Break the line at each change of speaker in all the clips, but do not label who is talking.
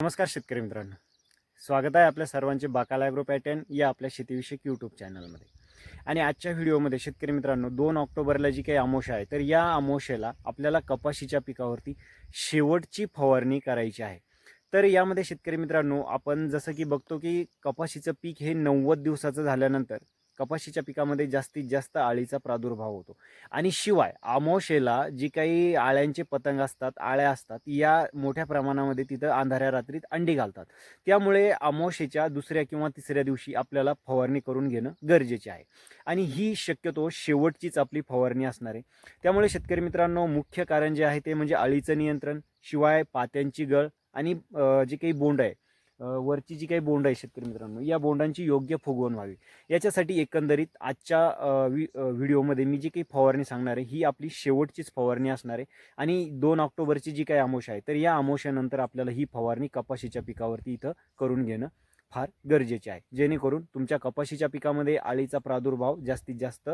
नमस्कार शेतकरी मित्रांनो. स्वागत आहे आपल्या सर्वांचे बाकाला ॲग्रो पॅटर्न या आपल्या शेतीविषयक यूट्यूब चॅनलमध्ये आणि आजच्या व्हिडिओमध्ये शेतकरी मित्रांनो दोन ऑक्टोबरला जी काही अमोशा आहे तर या अमोशेला आपल्याला कपाशीच्या पिकावरती शेवटची फवारणी करायची आहे. तर यामध्ये शेतकरी मित्रांनो आपण जसं की बघतो की कपाशीचं पीक हे नव्वद दिवसाचं झाल्यानंतर कपाशीच्या पिकामध्ये जास्तीत जास्त आळीचा प्रादुर्भाव होतो. आणि शिवाय आमोशेला जी काही आळ्यांचे पतंग असतात आळ्या असतात या मोठ्या प्रमाणामध्ये तिथं अंधाऱ्या रात्रीत अंडी घालतात. त्यामुळे अमावशेच्या दुसऱ्या किंवा तिसऱ्या दिवशी आपल्याला फवारणी करून घेणं गरजेचे आहे. आणि ही शक्यतो शेवटचीच आपली फवारणी असणार आहे. त्यामुळे शेतकरी मित्रांनो मुख्य कारण जे आहे ते म्हणजे अळीचं नियंत्रण शिवाय पात्यांची गळ आणि जे काही बोंड आहे वरची जी काही बोंड आहे शेतकरी मित्रांनो या बोंडांची योग्य फुगवण व्हावी. याच्यासाठी एकंदरीत आजच्या वि- व्हिडिओमध्ये मी जी काही फवारणी सांगणार आहे ही आपली शेवटचीच फवारणी असणार आहे. आणि दोन ऑक्टोबरची जी काही आमोश आहे तर या आमोशानंतर आपल्याला ही फवारणी कपाशीच्या पिकावरती इथं करून घेणं फार गरजेचे आहे. जेणेकरून तुमच्या कपाशीच्या पिकामध्ये आळीचा प्रादुर्भाव जास्तीत जास्त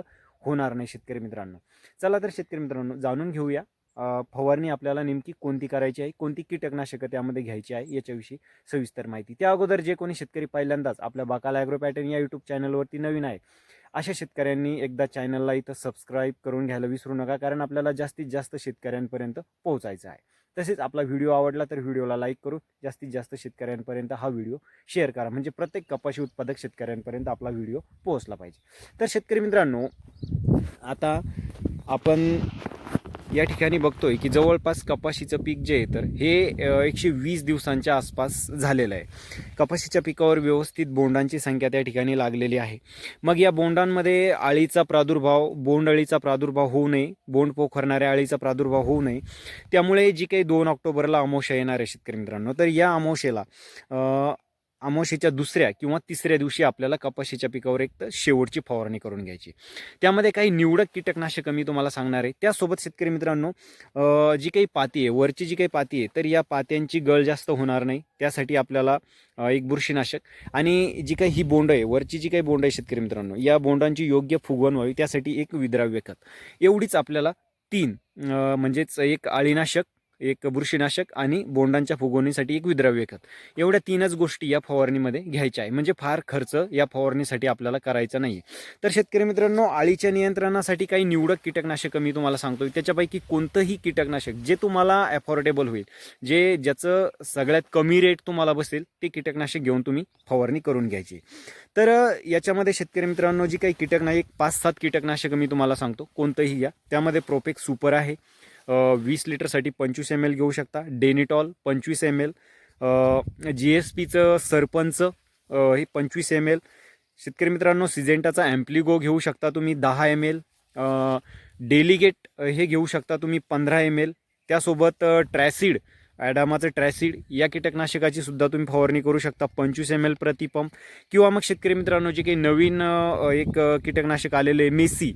होणार नाही शेतकरी मित्रांनो. चला तर शेतकरी मित्रांनो जाणून घेऊया. फवारणी आपल्याला नेमकी कोणती करायची आहे? कोणती कीटकनाशकं त्यामध्ये घ्यायची आहे? याच्याविषयी सविस्तर माहिती. त्या अगोदर जे कोणी शेतकरी पहिल्यांदाच आपल्या बाकाला ॲग्रो पॅटर्न या यूट्यूब चॅनलवरती नवीन आहे अशा शेतकऱ्यांनी एकदा चॅनलला इथं सबस्क्राईब करून घ्यायला विसरू नका कारण आपल्याला जास्तीत जास्त शेतकऱ्यांपर्यंत पोहोचायचं आहे. तसेच आपला व्हिडिओ आवडला तर व्हिडिओला लाईक करून जास्तीत जास्त शेतकऱ्यांपर्यंत हा व्हिडिओ शेअर करा. म्हणजे प्रत्येक कपाशी उत्पादक शेतकऱ्यांपर्यंत आपला व्हिडिओ पोहोचला पाहिजे. तर शेतकरी मित्रांनो आता आपण या ठिकाणी बघतोय की जवळपास कपाशीचं पीक जे आहे तर हे एकशे वीस दिवसांच्या आसपास झालेलं आहे. कपाशीच्या पिकावर व्यवस्थित बोंडांची संख्या त्या ठिकाणी लागलेली आहे. मग या बोंडांमध्ये आळीचा प्रादुर्भाव बोंड अळीचा प्रादुर्भाव होऊ नये बोंड पोखरणाऱ्या आळीचा प्रादुर्भाव होऊ नये. त्यामुळे जी काही दोन ऑक्टोबरला अमावस्या येणार आहे शेतकरी मित्रांनो. तर या अमावस्येला अमावशेच्या दुसऱ्या किंवा तिसऱ्या दिवशी आपल्याला कपाशीच्या पिकावर एक तर शेवटची फवारणी करून घ्यायची. त्यामध्ये काही निवडक कीटकनाशकं मी तुम्हाला सांगणार आहे. त्यासोबत शेतकरी मित्रांनो जी काही पाती आहे वरची जी काही पाती आहे तर या पात्यांची गळ जास्त होणार नाही. त्यासाठी आपल्याला एक बुरशीनाशक आणि जी काही ही बोंड आहे वरची जी काही बोंड आहे शेतकरी मित्रांनो या बोंडांची योग्य फुगवण व्हावी. त्यासाठी एक विद्राव्य खत. एवढीच आपल्याला तीन म्हणजेच एक आळीनाशक एक बुरशीनाशक आणि बोंडांच्या फुगवणीसाठी एक विद्राव्य खत. एवढ्या तीनच गोष्टी या फवारणीमध्ये घ्यायच्या आहे. म्हणजे फार खर्च या फवारणीसाठी आपल्याला करायचा नाही तर शेतकरी मित्रांनो आळीच्या नियंत्रणासाठी काही निवडक कीटकनाशकं मी तुम्हाला सांगतो त्याच्यापैकी कोणतंही कीटकनाशक जे तुम्हाला अफोर्डेबल होईल जे ज्याचं सगळ्यात कमी रेट तुम्हाला बसेल ते कीटकनाशक घेऊन तुम्ही फवारणी करून घ्यायची. तर याच्यामध्ये शेतकरी मित्रांनो जी काही कीटकनाशक पाच सात कीटकनाशकं मी तुम्हाला सांगतो कोणतंही घ्या त्यामध्ये प्रोपेक सुपर आहे. वीस लिटरसाठी पंचवीस एम एल घेऊ शकता. डेनिटॉल पंचवीस एम एल जी एस पीचं सरपंच हे पंचवीस एम एल शेतकरी मित्रांनो सिजेंटाचा ॲम्प्लिगो घेऊ शकता तुम्ही दहा एम एल डेलिगेट हे घेऊ शकता तुम्ही पंधरा एम एल त्यासोबत ट्रॅसिड ॲडामाचं ट्रॅसिड या कीटकनाशकाची सुद्धा तुम्ही फवारणी करू शकता पंचवीस एम एल प्रतिपंप किंवा मग शेतकरी मित्रांनो जे काही नवीन एक कीटकनाशक आलेलं आहे मेसी.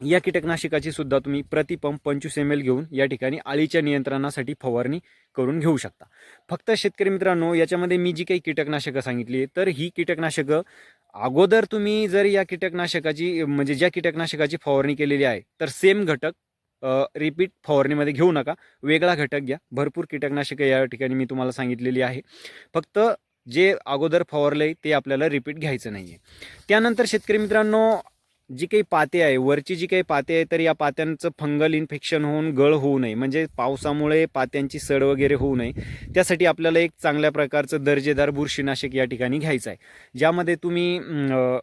या कीटकनाशकाची सुद्धा तुम्ही प्रतिपंप पंचवीस एम एल घेऊन या ठिकाणी आळीच्या नियंत्रणासाठी फवारणी करून घेऊ शकता. फक्त शेतकरी मित्रांनो याच्यामध्ये मी जी काही कीटकनाशकं सांगितली तर ही कीटकनाशकं अगोदर तुम्ही जर या कीटकनाशकाची म्हणजे ज्या कीटकनाशकाची फवारणी केलेली आहे तर सेम घटक रिपीट फवारणीमध्ये घेऊ नका. वेगळा घटक घ्या. भरपूर कीटकनाशकं या ठिकाणी मी तुम्हाला सांगितलेली आहे. फक्त जे अगोदर फवारलं आहे ते आपल्याला रिपीट घ्यायचं नाही आहे त्यानंतर शेतकरी मित्रांनो जी काही पाते आहे वरची जी काही पाते आहे तर या पात्यांचं फंगल इन्फेक्शन होऊन गळ होऊ नये. म्हणजे पावसामुळे पात्यांची सड वगैरे होऊ नये. त्यासाठी आपल्याला एक चांगल्या प्रकारचं दर्जेदार बुरशीनाशक या ठिकाणी घ्यायचं आहे. ज्यामध्ये तुम्ही अं,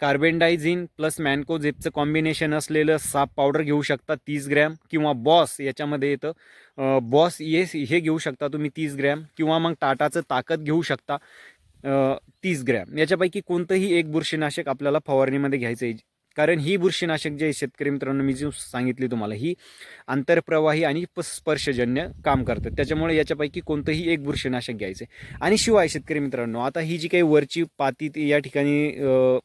कार्बेंडायझिन प्लस मॅनकोझेपचं कॉम्बिनेशन असलेलं साप पावडर घेऊ शकता तीस ग्रॅम. किंवा बॉस याच्यामध्ये येतं बॉस ये हे घेऊ शकता तुम्ही तीस ग्रॅम. किंवा मग टाटाचं ताकद घेऊ शकता तीस ग्रॅम. याच्यापैकी कोणतंही एक बुरशीनाशक आपल्याला फवारणीमध्ये घ्यायचं आहे. कारण ही बुरशीनाशक जे शेतकरी मित्रांनो मी जी सांगितली तुम्हाला ही आंतरप्रवाही आणि प- स्पर्शजन्य काम करतात त्याच्यामुळे याच्यापैकी कोणतंही एक बुरशीनाशक घ्यायचं आहे आणि शिवाय शेतकरी मित्रांनो आता ही जी काही वरची पाती ती या ठिकाणी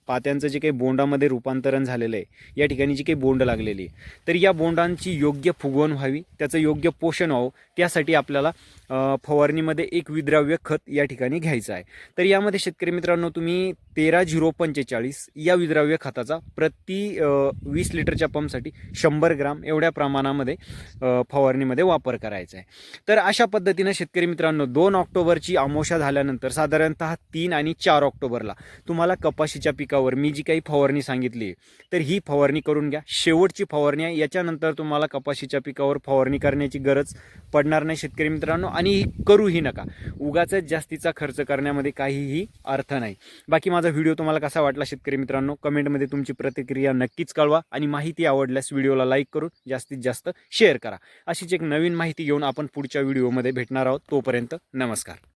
पात्यांचं जे काही बोंडामध्ये रूपांतरण झालेलं आहे या ठिकाणी जी काही बोंड लागलेली आहे तर या बोंडांची योग्य फुगवण व्हावी त्याचं योग्य पोषण व्हावं त्यासाठी आपल्याला फवारणीमध्ये एक विद्राव्य खत या ठिकाणी घ्यायचं आहे. तर यामध्ये शेतकरी मित्रांनो तुम्ही तेरा झिरो पंचेचाळीस या विद्राव्य खताचा प्रत ती वीस लिटरच्या पंपसाठी शंभर ग्राम एवढ्या प्रमाणामध्ये फवारणीमध्ये वापर करायचा आहे. तर अशा पद्धतीनं शेतकरी मित्रांनो दोन ऑक्टोबरची अमोशा झाल्यानंतर साधारणतः तीन आणि चार ऑक्टोबरला तुम्हाला कपाशीच्या पिकावर मी जी काही फवारणी सांगितली तर ही फवारणी करून घ्या. शेवटची फवारणी आहे. याच्यानंतर तुम्हाला कपाशीच्या पिकावर फवारणी करण्याची गरज पडणार नाही शेतकरी मित्रांनो. आणि ही करूही नका. उगाच जास्तीचा खर्च करण्यामध्ये काहीही अर्थ नाही. बाकी माझा व्हिडिओ तुम्हाला कसा वाटला शेतकरी मित्रांनो कमेंटमध्ये तुमची प्रतिक्रिया नक्कीच कळवा आणि माहिती आवडल्यास व्हिडिओला लाईक करून जास्तीत जास्त शेअर करा. अशीच एक नवीन माहिती घेऊन आपण पुढच्या व्हिडिओमध्ये भेटणार आहोत. तोपर्यंत नमस्कार.